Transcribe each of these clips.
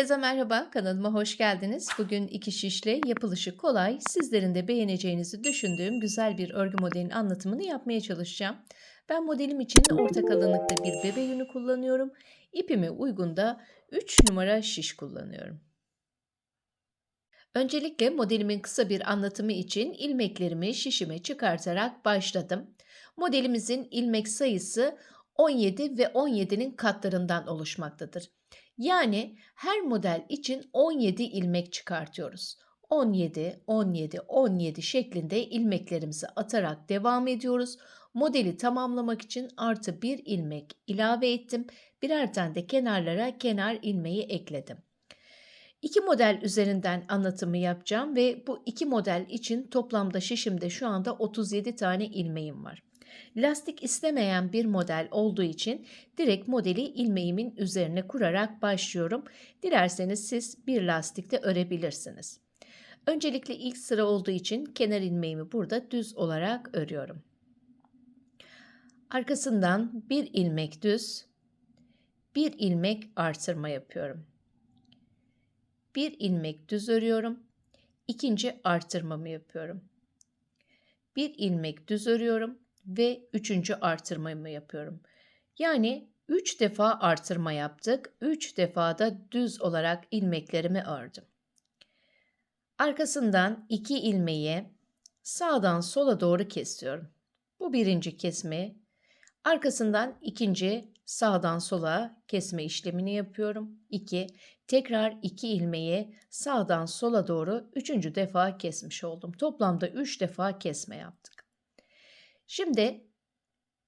Herkese merhaba, kanalıma hoş geldiniz. Bugün iki şişle yapılışı kolay, sizlerin de beğeneceğinizi düşündüğüm güzel bir örgü modelinin anlatımını yapmaya çalışacağım. Ben modelim için orta kalınlıkta bir bebe yünü kullanıyorum. İpime uygun da 3 numara şiş kullanıyorum. Öncelikle modelimin kısa bir anlatımı için ilmeklerimi şişime çıkartarak başladım. Modelimizin ilmek sayısı 17 ve 17'nin katlarından oluşmaktadır. Yani her model için 17 ilmek çıkartıyoruz. 17, 17, 17 şeklinde ilmeklerimizi atarak devam ediyoruz. Modeli tamamlamak için artı bir ilmek ilave ettim. Birer tane de kenarlara kenar ilmeği ekledim. İki model üzerinden anlatımı yapacağım ve bu iki model için toplamda şişimde şu anda 37 tane ilmeğim var. Lastik istemeyen bir model olduğu için direkt modeli ilmeğimin üzerine kurarak başlıyorum. Dilerseniz siz bir lastikte örebilirsiniz. Öncelikle ilk sıra olduğu için kenar ilmeğimi burada düz olarak örüyorum. Arkasından bir ilmek düz, bir ilmek artırma yapıyorum. Bir ilmek düz örüyorum. İkinci artırmamı yapıyorum. Bir ilmek düz örüyorum ve üçüncü artırmamı yapıyorum. Yani 3 defa artırma yaptık. 3 defa da düz olarak ilmeklerimi ördüm. Arkasından 2 ilmeği sağdan sola doğru kesiyorum. Bu birinci kesme. Arkasından ikinci sağdan sola kesme işlemini yapıyorum. 2. Tekrar 2 ilmeği sağdan sola doğru üçüncü defa kesmiş oldum. Toplamda 3 defa kesme yaptık. Şimdi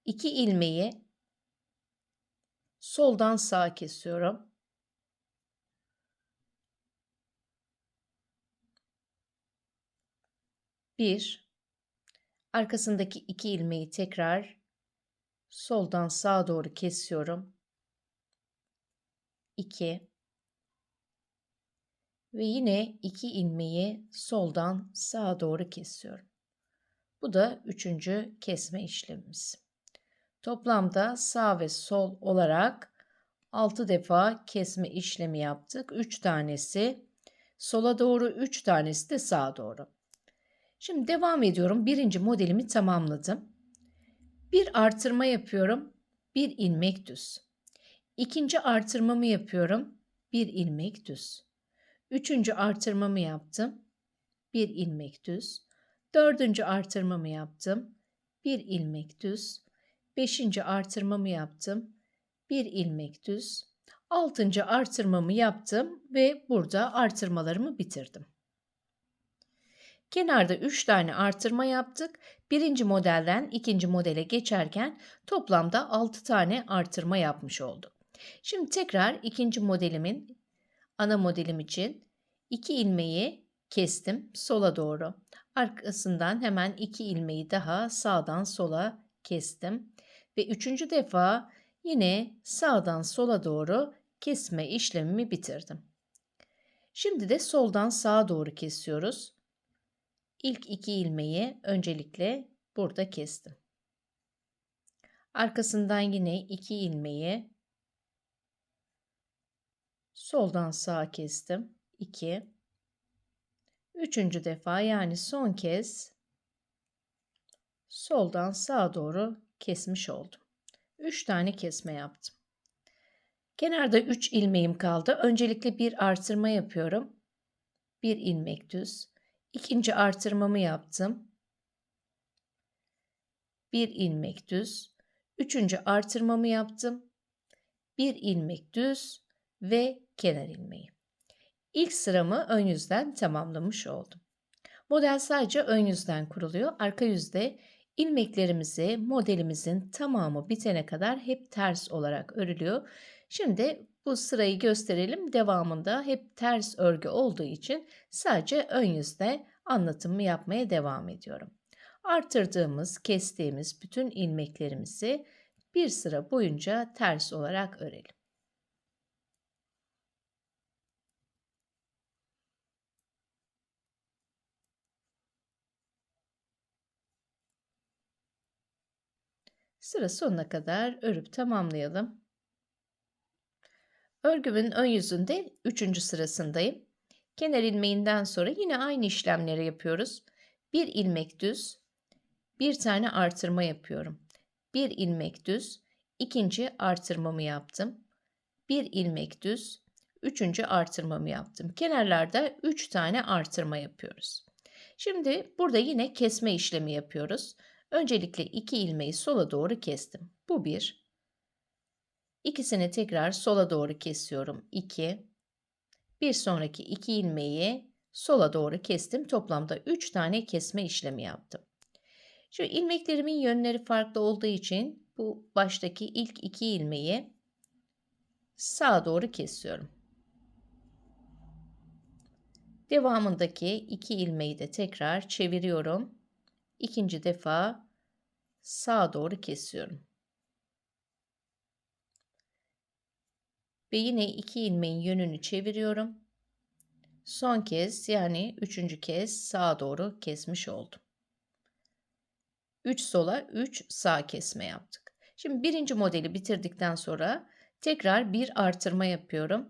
iki ilmeği soldan sağa kesiyorum. Bir, arkasındaki iki ilmeği tekrar soldan sağa doğru kesiyorum. İki ve yine iki ilmeği soldan sağa doğru kesiyorum. Bu da üçüncü kesme işlemimiz. Toplamda sağ ve sol olarak 6 defa kesme işlemi yaptık. 3 tanesi sola doğru, 3 tanesi de sağa doğru. Şimdi devam ediyorum. Birinci modelimi tamamladım. Bir artırma yapıyorum. Bir ilmek düz. İkinci artırmamı yapıyorum. Bir ilmek düz. Üçüncü artırmamı yaptım. Bir ilmek düz. Dördüncü artırmamı yaptım. Bir ilmek düz. Beşinci artırmamı yaptım. Bir ilmek düz. Altıncı artırmamı yaptım ve burada artırmalarımı bitirdim. Kenarda 3 tane artırma yaptık. Birinci modelden ikinci modele geçerken toplamda 6 tane artırma yapmış olduk. Şimdi tekrar ikinci modelimin ana modelim için 2 ilmeği kestim sola doğru. Arkasından hemen iki ilmeği daha sağdan sola kestim. Ve üçüncü defa yine sağdan sola doğru kesme işlemimi bitirdim. Şimdi de soldan sağa doğru kesiyoruz. İlk iki ilmeği öncelikle burada kestim. Arkasından yine iki ilmeği soldan sağa kestim. 2 Üçüncü defa yani son kez soldan sağa doğru kesmiş oldum. Üç tane kesme yaptım. Kenarda üç ilmeğim kaldı. Öncelikle bir artırma yapıyorum. Bir ilmek düz. İkinci artırmamı yaptım. Bir ilmek düz. Üçüncü artırmamı yaptım. Bir ilmek düz ve kenar ilmeği. İlk sıramı ön yüzden tamamlamış oldum. Model sadece ön yüzden kuruluyor. Arka yüzde ilmeklerimizi modelimizin tamamı bitene kadar hep ters olarak örülüyor. Şimdi bu sırayı gösterelim. Devamında hep ters örgü olduğu için sadece ön yüzde anlatımı yapmaya devam ediyorum. Artırdığımız, kestiğimiz bütün ilmeklerimizi bir sıra boyunca ters olarak örelim. Sıra sonuna kadar örüp tamamlayalım. Örgümün ön yüzünde 3. sırasındayım. Kenar ilmeğinden sonra yine aynı işlemleri yapıyoruz. Bir ilmek düz, bir tane artırma yapıyorum. Bir ilmek düz, ikinci artırmamı yaptım. Bir ilmek düz, üçüncü artırmamı yaptım. Kenarlarda 3 tane artırma yapıyoruz. Şimdi burada yine kesme işlemi yapıyoruz. Öncelikle iki ilmeği sola doğru kestim. Bu bir. İkisini tekrar sola doğru kesiyorum. 2. Bir sonraki iki ilmeği sola doğru kestim. Toplamda 3 tane kesme işlemi yaptım. Şu ilmeklerimin yönleri farklı olduğu için bu baştaki ilk iki ilmeği sağa doğru kesiyorum. Devamındaki iki ilmeği de tekrar çeviriyorum. İkinci defa sağa doğru kesiyorum. Ve yine iki ilmeğin yönünü çeviriyorum. Son kez yani üçüncü kez sağa doğru kesmiş oldum. 3 sola 3 sağ kesme yaptık. Şimdi birinci modeli bitirdikten sonra tekrar bir artırma yapıyorum.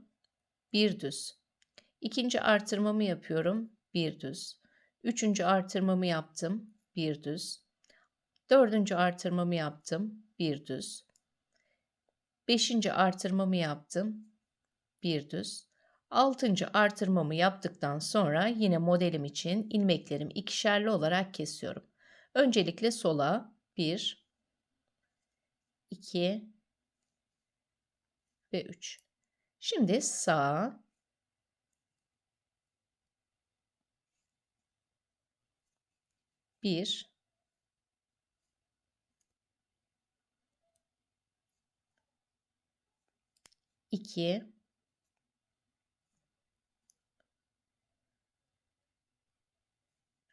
Bir düz. İkinci artırmamı yapıyorum. Bir düz. Üçüncü artırmamı yaptım. Bir düz. Dördüncü artırmamı yaptım. Bir düz. Beşinci artırmamı yaptım. Bir düz. Altıncı artırmamı yaptıktan sonra yine modelim için ilmeklerimi ikişerli olarak kesiyorum. Öncelikle sola 1, 2 ve 3. Şimdi sağa bir, iki,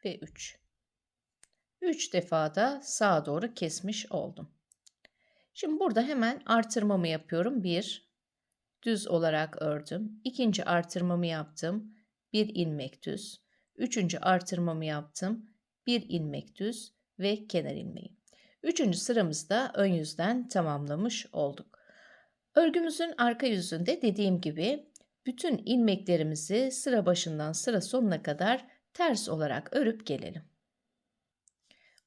ve üç. 3 defa da sağa doğru kesmiş oldum. Şimdi burada hemen artırmamı yapıyorum. 1 düz olarak ördüm. İkinci artırmamı yaptım. 1 ilmek düz. Üçüncü artırmamı yaptım. 1 ilmek düz ve kenar ilmeği. Üçüncü sıramızda ön yüzden tamamlamış olduk. Örgümüzün arka yüzünde dediğim gibi bütün ilmeklerimizi sıra başından sıra sonuna kadar ters olarak örüp gelelim.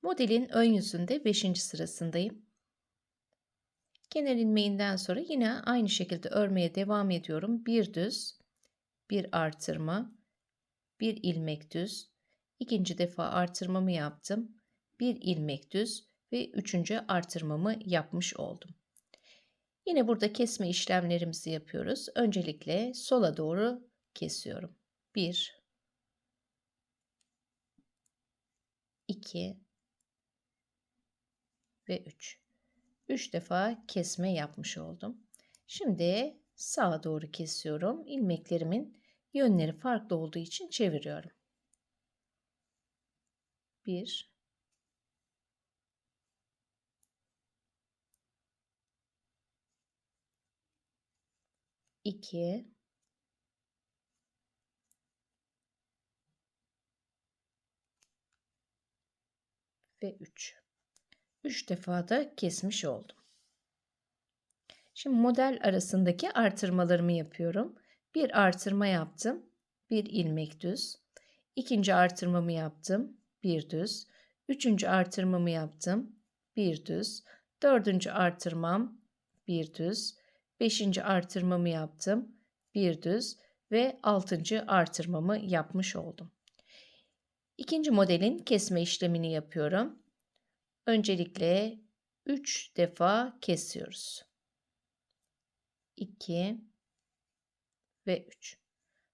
Modelin ön yüzünde 5. sırasındayım. Kenar ilmeğinden sonra yine aynı şekilde örmeye devam ediyorum. Bir düz, bir artırma, bir ilmek düz, ikinci defa artırmamı yaptım. Bir ilmek düz ve üçüncü artırmamı yapmış oldum. Yine burada kesme işlemlerimizi yapıyoruz. Öncelikle sola doğru kesiyorum. 1 2 ve 3. 3 defa kesme yapmış oldum. Şimdi sağa doğru kesiyorum. İlmeklerimin yönleri farklı olduğu için çeviriyorum. 1 2 ve 3. 3 defa da kesmiş oldum. Şimdi model arasındaki artırmalarımı yapıyorum. Bir artırma yaptım. Bir ilmek düz. İkinci artırmamı yaptım. Bir düz. Üçüncü artırmamı yaptım. Bir düz. Dördüncü artırmam. Bir düz. Beşinci artırmamı yaptım. Bir düz. Ve altıncı artırmamı yapmış oldum. İkinci modelin kesme işlemini yapıyorum. Öncelikle 3 defa kesiyoruz. 2 ve 3.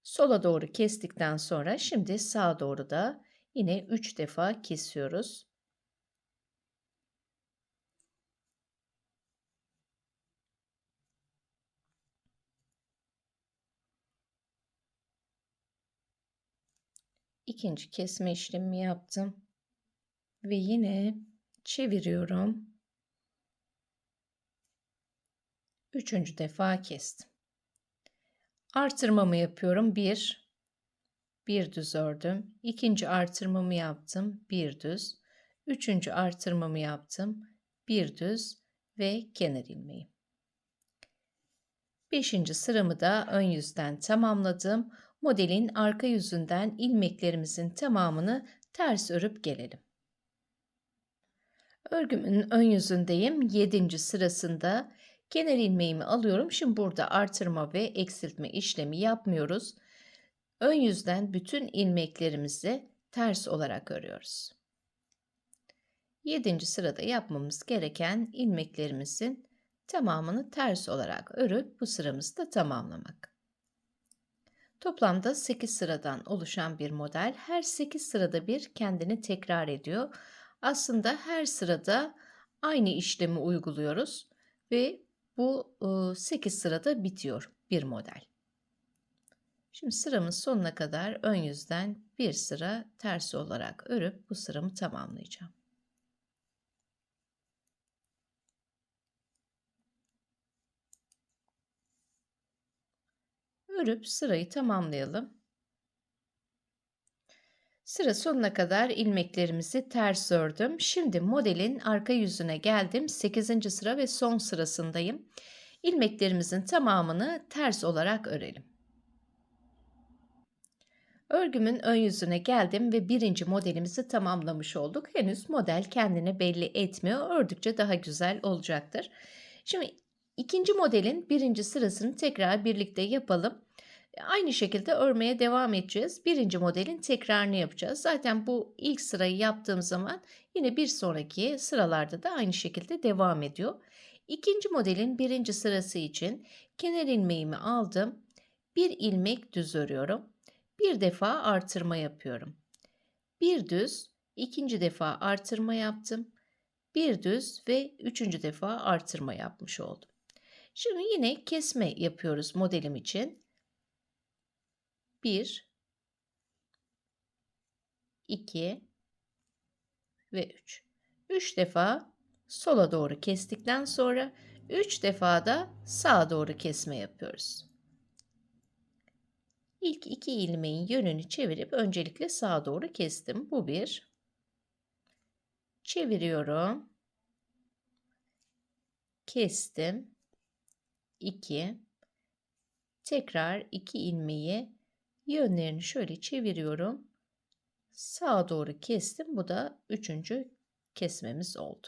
Sola doğru kestikten sonra şimdi sağa doğru da yine 3 defa kesiyoruz. İkinci kesme işlemi yaptım. Ve yine çeviriyorum. Üçüncü defa kestim. Artırmamı yapıyorum. Bir, bir düz ördüm. İkinci artırmamı yaptım. Bir düz. Üçüncü artırmamı yaptım. Bir düz ve kenar ilmeği. Beşinci sıramı da ön yüzden tamamladım. Modelin arka yüzünden ilmeklerimizin tamamını ters örüp gelelim. Örgümün ön yüzündeyim. 7. sırasında kenar ilmeğimi alıyorum. Şimdi burada artırma ve eksiltme işlemi yapmıyoruz. Ön yüzden bütün ilmeklerimizi ters olarak örüyoruz. 7. sırada yapmamız gereken ilmeklerimizin tamamını ters olarak örüp bu sıramızı da tamamlamak. Toplamda 8 sıradan oluşan bir model. Her 8 sırada bir kendini tekrar ediyor. Aslında her sırada aynı işlemi uyguluyoruz ve bu 8 sırada bitiyor bir model. Şimdi sıramın sonuna kadar ön yüzden bir sıra ters olarak örüp bu sıramı tamamlayacağım. Örüp sırayı tamamlayalım. Sıra sonuna kadar ilmeklerimizi ters ördüm. Şimdi modelin arka yüzüne geldim. 8. sıra ve son sırasındayım. İlmeklerimizin tamamını ters olarak örelim. Örgümün ön yüzüne geldim ve birinci modelimizi tamamlamış olduk. Henüz model kendini belli etmiyor. Ördükçe daha güzel olacaktır. Şimdi ikinci modelin birinci sırasını tekrar birlikte yapalım. Aynı şekilde örmeye devam edeceğiz. Birinci modelin tekrarını yapacağız. Zaten bu ilk sırayı yaptığım zaman yine bir sonraki sıralarda da aynı şekilde devam ediyor. İkinci modelin birinci sırası için kenar ilmeğimi aldım. Bir ilmek düz örüyorum. Bir defa artırma yapıyorum. Bir düz, ikinci defa artırma yaptım. Bir düz ve üçüncü defa artırma yapmış oldum. Şimdi yine kesme yapıyoruz modelim için. 1 2 ve 3. 3 defa sola doğru kestikten sonra 3 defa da sağa doğru kesme yapıyoruz. İlk iki ilmeğin yönünü çevirip öncelikle sağa doğru kestim. Bu bir. Çeviriyorum. Kestim. 2. Tekrar iki ilmeği Yönlerini şöyle çeviriyorum. Sağa doğru kestim. Bu da üçüncü kesmemiz oldu.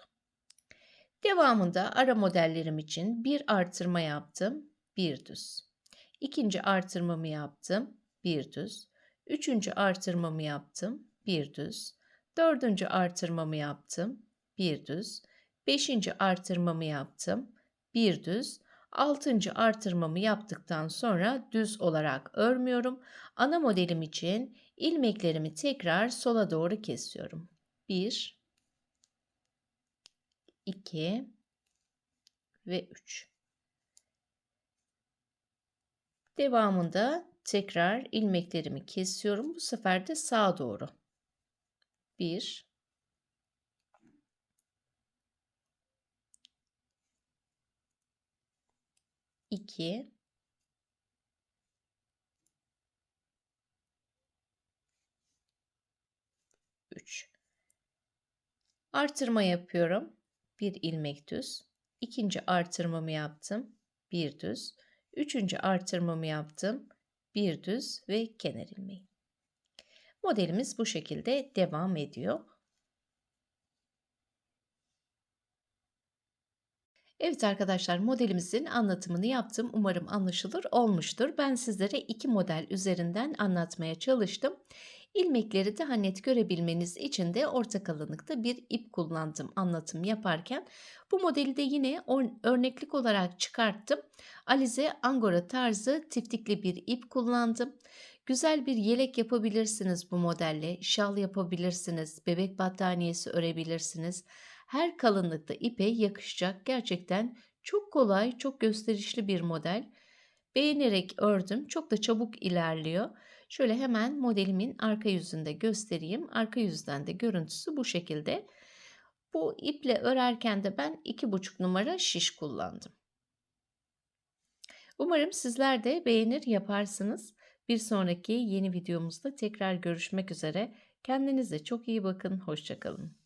Devamında ara modellerim için bir artırma yaptım. Bir düz. İkinci artırmamı yaptım. Bir düz. Üçüncü artırmamı yaptım. Bir düz. Dördüncü artırmamı yaptım. Bir düz. Beşinci artırmamı yaptım. Bir düz. Altıncı artırmamı yaptıktan sonra düz olarak örmüyorum. Ana modelim için ilmeklerimi tekrar sola doğru kesiyorum. 1 2 ve 3. Devamında tekrar ilmeklerimi kesiyorum. Bu sefer de sağa doğru. 1 2 3 Artırma yapıyorum. Bir ilmek düz. İkinci artırmamı yaptım. Bir düz. Üçüncü artırmamı yaptım. Bir düz ve kenar ilmeği. Modelimiz bu şekilde devam ediyor. Evet arkadaşlar modelimizin anlatımını yaptım. Umarım anlaşılır olmuştur. Ben sizlere iki model üzerinden anlatmaya çalıştım. İlmekleri daha net görebilmeniz için de orta kalınlıkta bir ip kullandım anlatım yaparken. Bu modeli de yine örneklik olarak çıkarttım. Alize Angora tarzı tiftikli bir ip kullandım. Güzel bir yelek yapabilirsiniz bu modelle. Şal yapabilirsiniz. Bebek battaniyesi örebilirsiniz her kalınlıkta ipe yakışacak gerçekten çok kolay, çok gösterişli bir model. Beğenerek ördüm. Çok da çabuk ilerliyor. Şöyle hemen modelimin arka yüzünde göstereyim. Arka yüzden de görüntüsü bu şekilde. Bu iple örerken de ben 2,5 numara şiş kullandım. Umarım sizler de beğenir yaparsınız. Bir sonraki yeni videomuzda tekrar görüşmek üzere. Kendinize çok iyi bakın. Hoşçakalın.